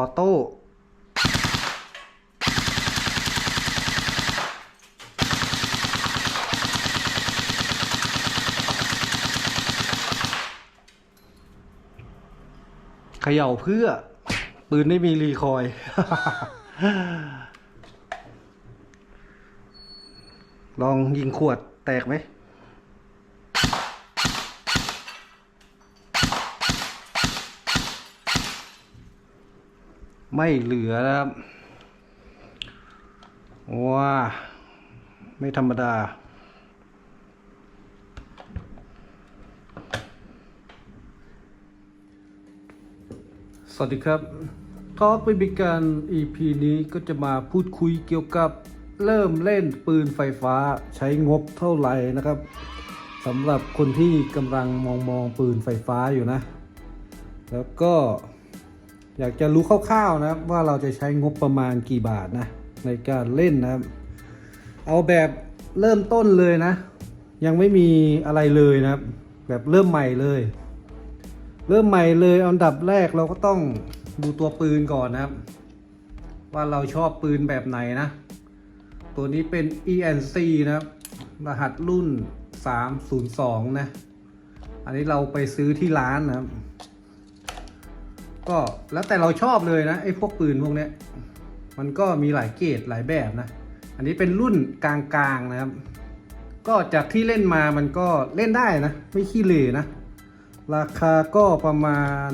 ออโต้เขย่าเพื่อ ปืนไม่มีรีคอย ลองยิงขวดแตกไหม ไม่เหลือนะครับว้าไม่ธรรมดา สวัสดีครับทอล์กไปบิการ EP นี้ก็จะมาพูดคุยเกี่ยวกับเริ่มเล่นปืนไฟฟ้าใช้งบเท่าไหร่นะครับสำหรับคนที่กำลังมองมองปืนไฟฟ้าอยู่นะ แล้วก็ อยากจะรู้คร่าวๆนะครับว่าเราจะใช้งบประมาณกี่บาทนะในการเล่นนะครับ เอาแบบเริ่มต้นเลยนะ ยังไม่มีอะไรเลยนะครับ แบบเริ่มใหม่เลย เริ่มใหม่เลยอันดับแรกเราก็ต้องดูตัวปืนก่อนนะครับ ว่าเราชอบปืนแบบไหนนะ ตัวนี้เป็น ENC นะครับ รหัสรุ่น 302 นะ อันนี้เราไปซื้อที่ร้านนะครับ ก็แล้วแต่เราชอบเลยนะไอ้พวกปืนพวกเนี้ยมันก็มีหลายเกรดหลายแบบนะ อันนี้เป็นรุ่นกลางๆนะครับ ก็จากที่เล่นมามันก็เล่นได้นะ ไม่ขี้เหร่นะ ราคาก็ประมาณ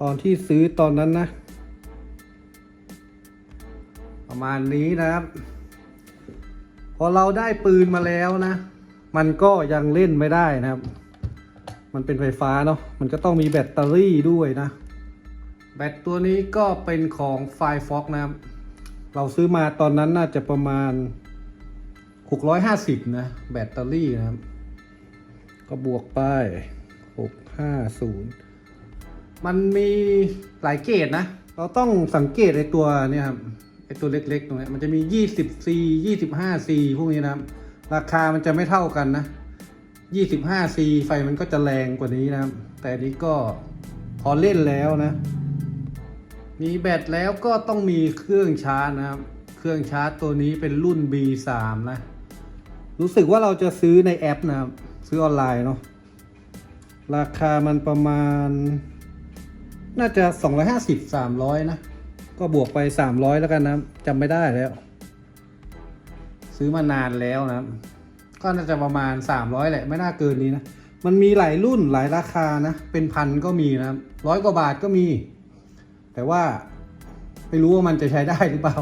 ตอนที่ซื้อตอนนั้นนะ ประมาณนี้นะครับ พอเราได้ปืนมาแล้วนะ มันก็ยังเล่นไม่ได้นะครับ มันเป็นไฟฟ้าเนาะมันก็ต้องมีแบตเตอรี่ด้วยนะ แบตตัวนี้ก็เป็นของ f i r e f o x นะครับ เราซื้อมาตอนนั้นน่าจะประมาณ 650 นะ แบตเตอรี่นะครับ ก็บวกไป 650 มันมีหลายเกรดนะ เราต้องสังเกตไอตัวเนี่ยครับไอตัวเล็กๆ ตรงนี้มันจะมี 20C 25C พวกนี้นะครับ ราคามันจะไม่เท่ากันนะ 25C ไฟมันก็จะแรงกว่านี้นะครับ แต่นนี้ก็พอเล่นแล้วนะ มีแบตแล้วก็ต้องมีเครื่องชาร์จนะครับ เครื่องชาร์จตัวนี้เป็นรุ่น B3 นะ รู้สึกว่าเราจะซื้อในแอปนะครับ ซื้อออนไลน์เนาะ ราคามันประมาณ น่าจะ 250 300 นะ ก็บวกไป 300 แล้วกันนะจำไม่ได้แล้ว ซื้อมานานแล้วนะครับ ก็น่าจะประมาณ 300 แหละ ไม่น่าเกินนี้นะ มันมีหลายรุ่นหลายราคานะ เป็นพันก็มีนะร้อยกว่าบาทก็มี แต่ว่าไม่รู้ว่ามันจะใช้ได้หรือเปล่า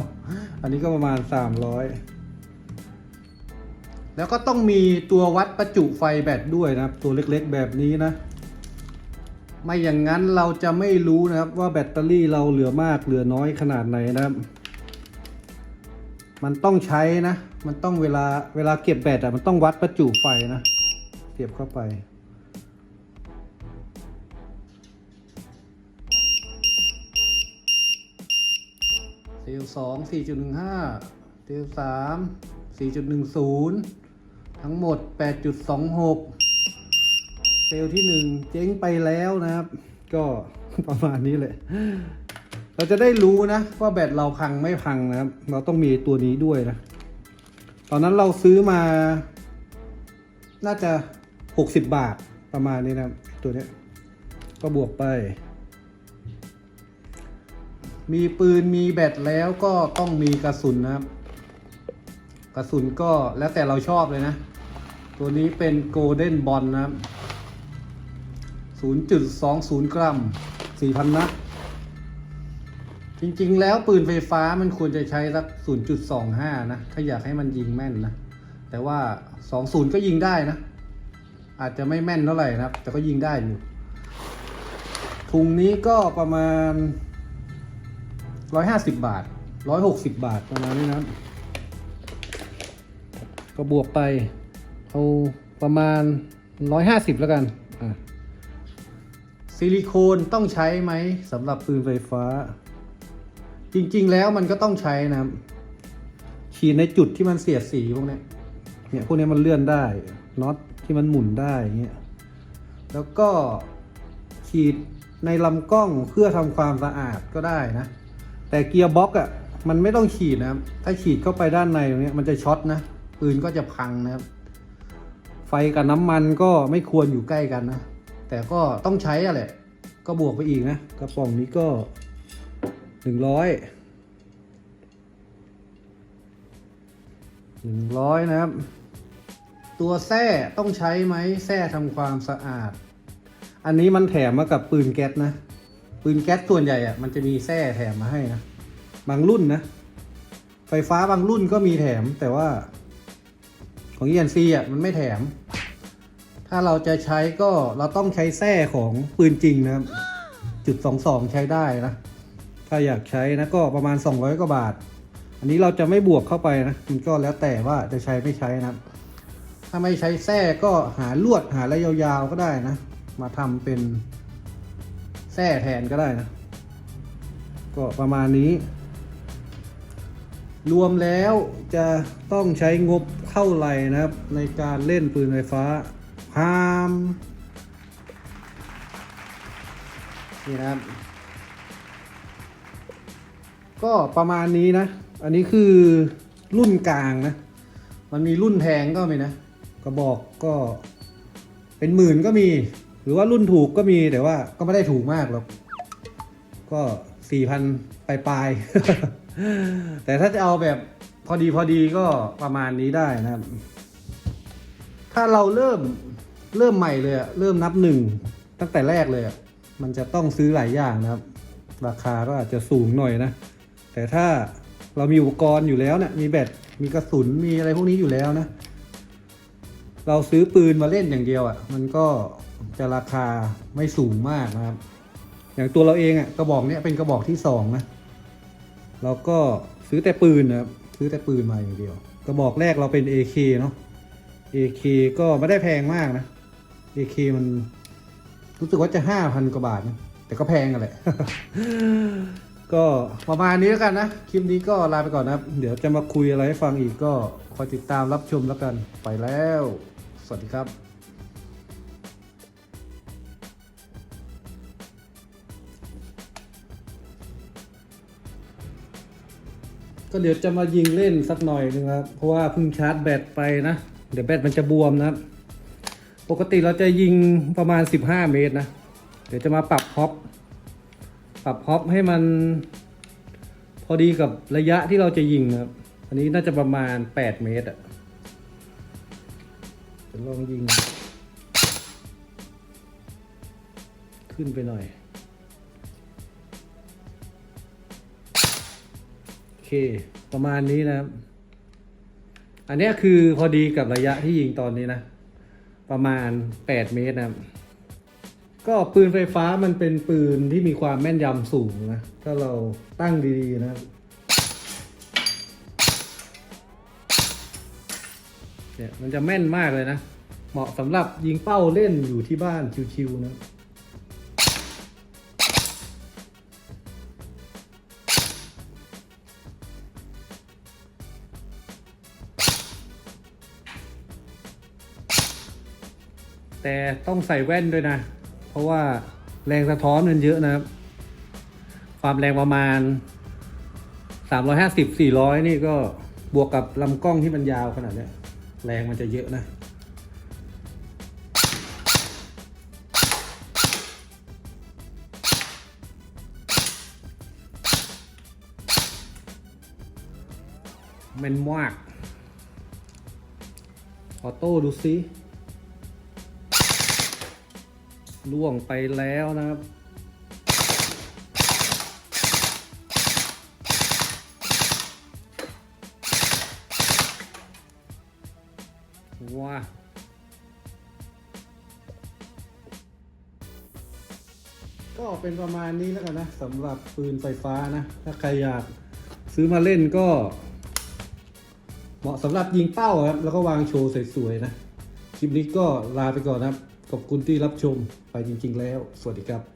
อันนี้ก็ประมาณ 300 แล้วก็ต้องมีตัววัดประจุไฟแบตด้วยนะครับ ตัวเล็กๆแบบนี้นะ ไม่อย่างนั้นเราจะไม่รู้นะครับว่าแบตเตอรี่เราเหลือมากเหลือน้อยขนาดไหนนะครับ มันต้องใช้นะ มันต้องเวลาเวลาเก็บแบตอะมันต้องวัดประจุไฟนะเก็บเข้าไป เซลสองสี่จุดหนึ่งห้าเซลสามสี่จุดหนึ่งศูนย์ทั้งหมดแปดจุดสองหกเซลที่หนึ่งเจ๊งไปแล้วนะครับ ก็ประมาณนี้เลยเราจะได้รู้นะว่าแบตเราพังไม่พังนะครับ เราต้องมีตัวนี้ด้วยนะ อนนั้นเราซื้อมา น่าจะหกสิบบาทประมาณนี้นะตัวนี้ก็บวกไป มีปืนมีแบตแล้วก็ต้องมีกระสุนนะครับ กระสุนก็แล้วแต่เราชอบเลยนะ ตัวนี้เป็นโกลเด้นบอลนะครับ 0.20 กรัม 4,000 นัด จริงๆ แล้วปืนไฟฟ้ามันควรจะใช้สัก 0.25 นะ ถ้าอยากให้มันยิงแม่นนะ แต่ว่า 20 ก็ยิงได้นะ อาจจะไม่แม่นเท่าไหร่นะครับ แต่ก็ยิงได้อยู่ ถุงนี้ก็ประมาณ 150 บาท 160 บาทประมาณนี้นะ ก็บวกไป เอาประมาณ 150 แล้วกัน อะซิลิโคนต้องใช้ไหมสำหรับปืนไฟฟ้า จริง ๆ แล้วมันก็ต้องใช้นะครับฉีดในจุดที่มันเสียดสีพวกนี้เนี่ยพวกนี้มันเลื่อนได้น็อตที่มันหมุนได้เงี้ยแล้วก็ฉีดในลำกล้องเพื่อทำความสะอาดก็ได้นะ แต่เกียร์บ็อกอะมันไม่ต้องฉีดนะครับ ถ้าฉีดเข้าไปด้านในตรงนี้มันจะช็อตนะปืนก็จะพังนะครับ ไฟกับน้ำมันก็ไม่ควรอยู่ใกล้กันนะ แต่ก็ต้องใช้อะแหละ ก็บวกไปอีกนะ กระป๋องนี้ก็ หนึ่งร้อยหนึ่งร้อยนะครับ ตัวแส้ต้องใช้ไหมแส้ทำความสะอาด อันนี้มันแถมมากับปืนแก๊สนะ ปืนแก๊สส่วนใหญ่อะมันจะมีแส้แถมมาให้นะ บางรุ่นนะ ไฟฟ้าบางรุ่นก็มีแถมแต่ว่า ของ ENC อะมันไม่แถม ถ้าเราจะใช้ก็เราต้องใช้แส้ของปืนจริงนะครับ จุดสองสองใช้ได้นะ ถ้าอยากใช้นะก็ประมาณ 200 กว่าบาท อันนี้เราจะไม่บวกเข้าไปนะมันก็แล้วแต่ว่าจะใช้ไม่ใช้นะถ้าไม่ใช้แส้ก็หาลวดหาอะไรยาวๆก็ได้นะ มาทำเป็นแส้แทนก็ได้นะ ก็ประมาณนี้ รวมแล้วจะต้องใช้งบเท่าไหร่นะครับ ในการเล่นปืนไฟฟ้าพามนี่นะครับ ก็ประมาณนี้นะ อันนี้คือรุ่นกลางนะ มันมีรุ่นแพงก็มีนะ กระบอกก็ เป็นหมื่นก็มี หรือว่ารุ่นถูกก็มีแต่ว่าก็ไม่ได้ถูกมากหรอก ก็สี่พันปลายๆ แต่ถ้าจะเอาแบบพอดีพอดีก็ประมาณนี้ได้นะครับ ถ้าเราเริ่มเริ่มใหม่เลยอะเริ่มนับหนึ่งตั้งแต่แรกเลยอะมันจะต้องซื้อหลายอย่างนะครับ ราคาก็อาจจะสูงหน่อยนะ แต่ถ้าเรามีอุปกรณ์อยู่แล้วเนะี่ยมีแบตมีกระสุนมีอะไรพวกนี้อยู่แล้วนะ เราซื้อปืนมาเล่นอย่างเดียวอะ่ะ มันก็จะราคาไม่สูงมากนะครับ อย่างตัวเราเองอะ่ะกระบอกเนี้ยเป็นกระบอกที่สองนะเราก็ซื้อแต่ปืนนะครับซื้อแต่ปืนมาอย่างเดียว กระบอกแรกเราเป็น AK เนาะ AK ก็ไม่ได้แพงมากนะ AK มันรู้สึกว่าจะห้าพันกว่าบาทนะแต่ก็แพงกันแหละ ก็ประมาณนี้แล้วกันนะ คลิปนี้ก็ลาไปก่อนนะครับ เดี๋ยวจะมาคุยอะไรให้ฟังอีกก็คอยติดตามรับชมแล้วกัน ไปแล้ว สวัสดีครับก็เดี๋ยวจะมายิงเล่นสักหน่อยนึงครับเพราะว่าเพิ่งชาร์จแบตไปนะ เดี๋ยวแบตมันจะบวมนะ ปกติเราจะยิงประมาณ 15 เมตรนะ เดี๋ยวจะมาปรับฮอป ปรับฮอปให้มัน พอดีกับระยะที่เราจะยิงครับ อันนี้น่าจะประมาณ 8 เมตรอะจะลองยิง ขึ้นไปหน่อย โอเค ประมาณนี้นะครับ อันเนี้ยคือพอดีกับระยะที่ยิงตอนนี้นะ ประมาณ 8 เมตรนะครับ ก็ปืนไฟฟ้ามันเป็นปืนที่มีความแม่นยำสูงนะ ถ้าเราตั้งดีๆนะครับเนี่ยมันจะแม่นมากเลยนะ เหมาะสำหรับยิงเป้าเล่นอยู่ที่บ้านชิวๆนะแต่ต้องใส่แว่นด้วยนะ เพราะว่าแรงสะท้อนมันเยอะนะครับ ความแรงประมาณ 350 400 นี่ก็บวกกับลำกล้องที่มันยาวขนาดนี้แรงมันจะเยอะนะแมันมาก ออโต้ดูซิ ล่วงไปแล้วนะครับ ว้าก็เป็นประมาณนี้แล้วกันนะสำหรับปืนไฟฟ้านะ ถ้าใครอยากซื้อมาเล่นก็ เหมาะสำหรับยิงเป้าครับ แล้วก็วางโชว์สวยๆนะ คลิปนี้ก็ลาไปก่อนนะครับ ขอบคุณที่รับชมไปจริง ๆ แล้ว สวัสดีครับ